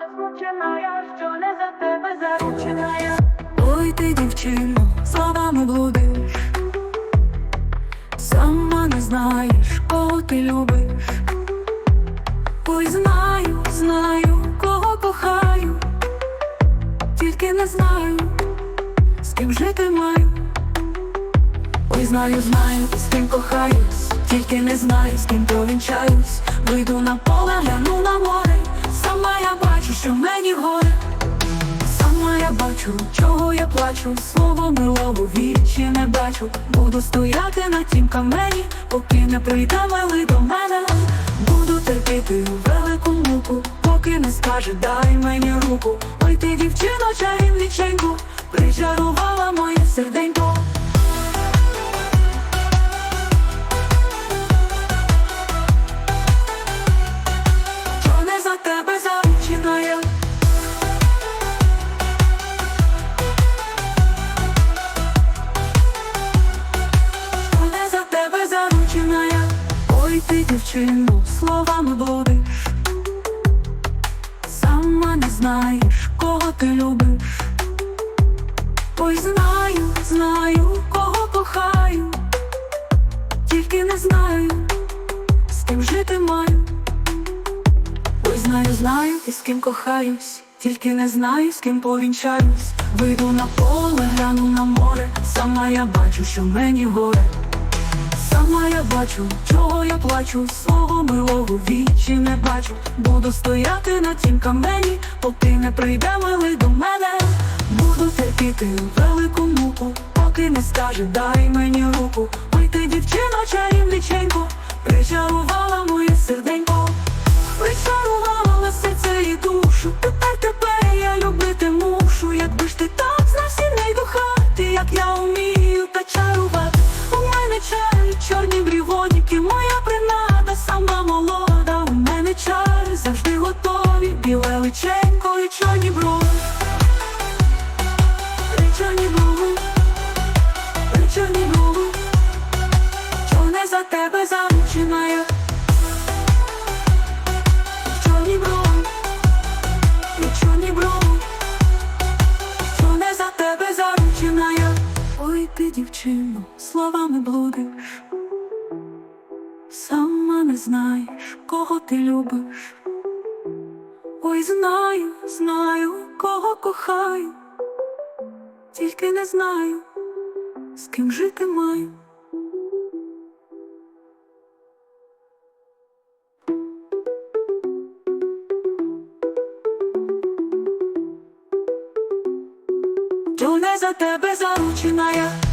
засмучена, я що не за тебе заручена Ой, ти, дівчино, словами блудиш Сама не знаєш, кого ти любиш. Ой, знаю, знаю, кого кохаю, тільки не знаю, з ким жити маю. Ой, знаю, знаю, з ким кохаюсь, тільки не знаю, з ким повінчаюсь, вийду на поле що мені горе. Сама я бачу, чого я плачу, слово милого вічі не бачу. Буду стояти на тім камені, поки не прийде милий до мене. Буду терпіти велику муку, поки не скаже, дай мені руку. Ой, ти дівчино, чарівниченьку, причарувала моє серденько. Ти дівчину, словами блудиш Сама не знаєш, кого ти любиш. Ой, знаю, знаю, кого кохаю. Тільки не знаю, з ким жити маю. Ой, знаю, знаю, і з ким кохаюсь, тільки не знаю, з ким повінчаюсь. Вийду на поле, гляну на море, сама я бачу, що мені горе. Сама я бачу, чого я плачу, свого милого вічі не бачу. Буду стояти на тім камені, поки не прийде милий до мене. Буду терпіти велику муку, поки не скаже, дай мені руку. Ой, ти дівчина чарівниченько, причарувала моє готові Біле личенько і чорні брови. І чорні брови. І чорні брови. Чого не за тебе заручена я Чорні брови, чорні брови, що не за тебе заручена. Ой, ти, дівчино, словами блудиш, сама не знаєш, кого ти любиш. Знаю, знаю, кого кохаю, тільки не знаю, з ким жити маю. Чого не за тебе заручена я